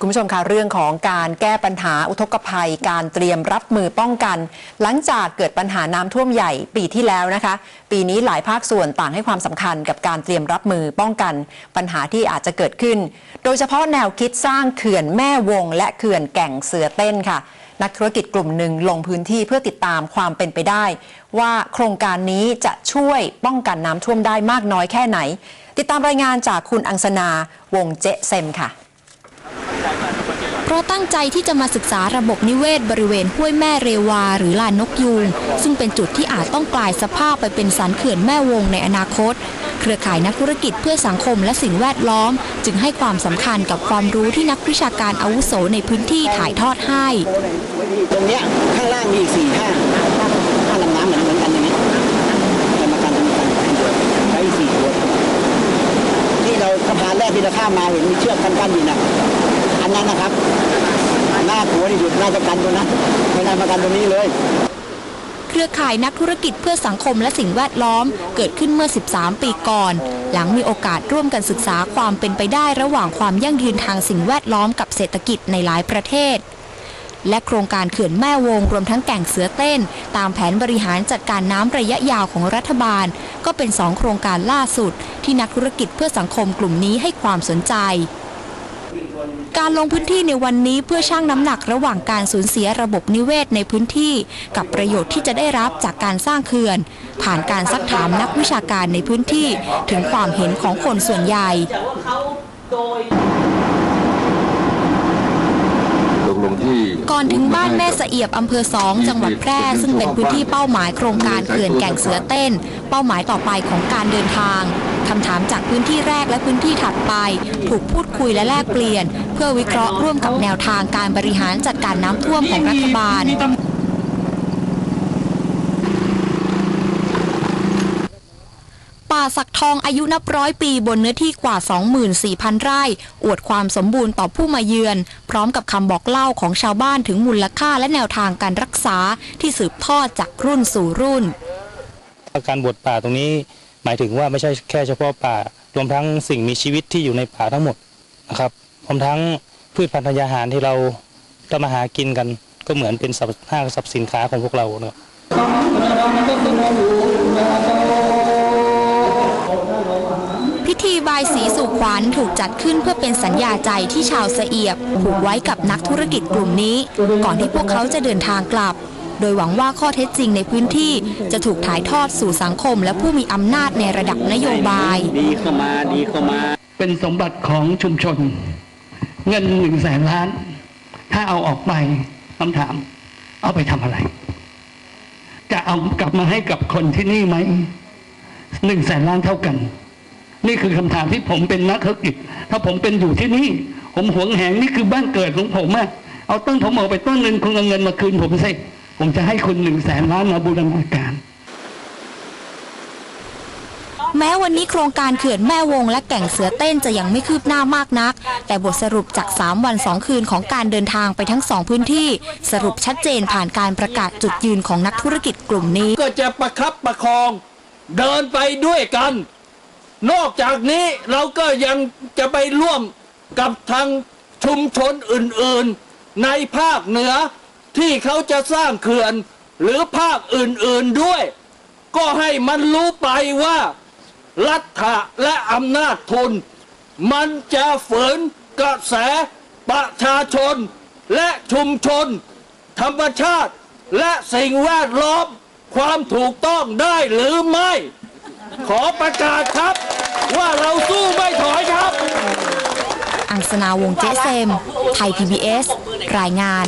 คุณผู้ชมคะเรื่องของการแก้ปัญหาอุทกภัย การเตรียมรับมือป้องกัน หลังจากเกิดปัญหาน้ำท่วมใหญ่ปีที่แล้วนะคะ ปีนี้หลายภาคส่วนต่างให้ความสำคัญกับการเตรียมรับมือป้องกัน ปัญหาที่อาจจะเกิดขึ้น โดยเฉพาะแนวคิดสร้างเขื่อนแม่วง และเขื่อนแก่งเสือเต้นค่ะ นักธุรกิจกลุ่มหนึ่งลงพื้นที่เพื่อติดตามความเป็นไปได้ ว่าโครงการนี้จะช่วยป้องกันน้ำท่วมได้มากน้อยแค่ไหน ติดตามรายงานจากคุณอังสนาวงเจเซมค่ะ ราะตั้งใจที่จะมาศึกษาระบบนิเวศบริเวณห้วยแม่เรวาหรือลานนกยูงซึ่งเป็นจุดที่อาจต้องกลายสภาพไปเป็นสันเขื่อนแม่วงในอนาคต เครือข่ายนักธุรกิจเพื่อสังคมและสิ่งแวดล้อม จึงให้ความสำคัญกับความรู้ที่นักวิชาการอาวุโสในพื้นที่ถ่ายทอดให้ ตรงเนี้ยข้างล่างมีอีกสี่ห้าห้าลำน้ำเหมือนเหมือนกันอย่างนี้กรรมการกรรมการใช้สี่ตัวที่เราสะพานแรกที่เราข้ามมาเห็นมีเชือกกั้นๆอยู่นะ อันนั้นนะครับน่ากลัวที่สุดน่าจะกันตัวนั้นไม่น่ามากันตรงนี้เลยเครือข่ายนักธุรกิจเพื่อสังคมและสิ่งแวดล้อมเกิดขึ้นเมื่อ 13 ปีก่อน หลังมีโอกาสร่วมกันศึกษาความเป็นไปได้ระหว่างความยั่งยืนทางสิ่งแวดล้อมกับเศรษฐกิจในหลายประเทศ และโครงการเขื่อนแม่วงรวมทั้งแก่งเสือเต้น ตามแผนบริหารจัดการน้ำระยะยาวของรัฐบาล ก็เป็นสองโครงการล่าสุด ที่นักธุรกิจเพื่อสังคมกลุ่มนี้ให้ความสนใจ การลงพื้นที่ในวันนี้เพื่อชั่งน้ำหนักระหว่างการสูญเสียระบบนิเวศในพื้นที่ กับประโยชน์ที่จะได้รับจากการสร้างเขื่อน ผ่านการซักถามนักวิชาการในพื้นที่ถึงความเห็นของคนส่วนใหญ่ลงลงที่ก่อนถึงบ้านแม่สะเอียบอำเภอสองจังหวัดแพร่ ซึ่งเป็นพื้นที่เป้าหมายโครงการเขื่อนแก่งเสือเต้น เป้าหมายต่อไปของการเดินทาง คำถามจากพื้นที่แรกและพื้นที่ถัดไป ถูกพูดคุยและแลกเปลี่ยน เพื่อวิเคราะห์ร่วมกับแนวทางการบริหารจัดการน้ำท่วมของรัฐบาลป่าสักทองอายุนับร้อยปีบนเนื้อที่กว่า 24,000 ไร่ อวดความสมบูรณ์ต่อผู้มาเยือน พร้อมกับคำบอกเล่าของชาวบ้านถึงมูลค่าและแนวทางการรักษาที่สืบทอดจากรุ่นสู่รุ่น การบวชป่าตรงนี้ หมายถึงว่าไม่ใช่แค่เฉพาะป่ารวมทั้งสิ่งมีชีวิตที่อยู่ในป่าทั้งหมดนะครับรวมทั้งพืชพันธุ์ธัญญาหารที่เราทำมาหากินกัน ก็เหมือนเป็นสับห้างสรรพสินค้าของพวกเรานะครับพิธีบายสีสู่ขวัญถูกจัดขึ้นเพื่อเป็นสัญญาใจที่ชาวเอียบผูกไว้กับนักธุรกิจกลุ่มนี้ ก่อนที่พวกเขาจะเดินทางกลับ โดยหวังว่าข้อเท็จจริงในพื้นที่จะถูกถ่ายทอดสู่สังคม และผู้มีอำนาจในระดับนโยบาย ดีเข้ามาดีเข้ามา เป็นสมบัติของชุมชน เงินหนึ่งแสนล้าน ถ้าเอาออกไปคำถาม เอาไปทำอะไร จะเอากลับมาให้กับคนที่นี่ไหมหนึ่งแสนล้านเท่ากัน นี่คือคำถามที่ผมเป็นนักธุรกิจ ถ้าผมเป็นอยู่ที่นี่ ผมหวงแหงนี่คือบ้านเกิดของผมอะเอาต้นผมออกไปต้นหนึ่งคุณเอาเงินมาคืนผมสิ ผมจะให้คุณหนึ่งแสนล้านมาบูรณาการ แม้วันนี้โครงการเขื่อนแม่วงและแก่งเสือเต้นจะยังไม่คืบหน้ามากนัก แต่บทสรุปจาก 3 วัน 2 คืนของการเดินทางไปทั้ง 2 พื้นที่ สรุปชัดเจนผ่านการประกาศจุดยืนของนักธุรกิจกลุ่มนี้ ก็จะประคับประคองเดินไปด้วยกัน นอกจากนี้เราก็ยังจะไปร่วมกับทางชุมชนอื่นๆ ในภาคเหนือ ที่เขาจะสร้างเขื่อน หรือภาคอื่นๆด้วย ก็ให้มันรู้ไปว่า รัฐะและอำนาจทุน มันจะฝืนกระแสประชาชน และชุมชน ธรรมชาติและสิ่งแวดล้อมความถูกต้องได้หรือไม่ ขอประกาศครับว่าเราสู้ไม่ถอยครับ อังสนาวงเจเซม ไทย PBS รายงาน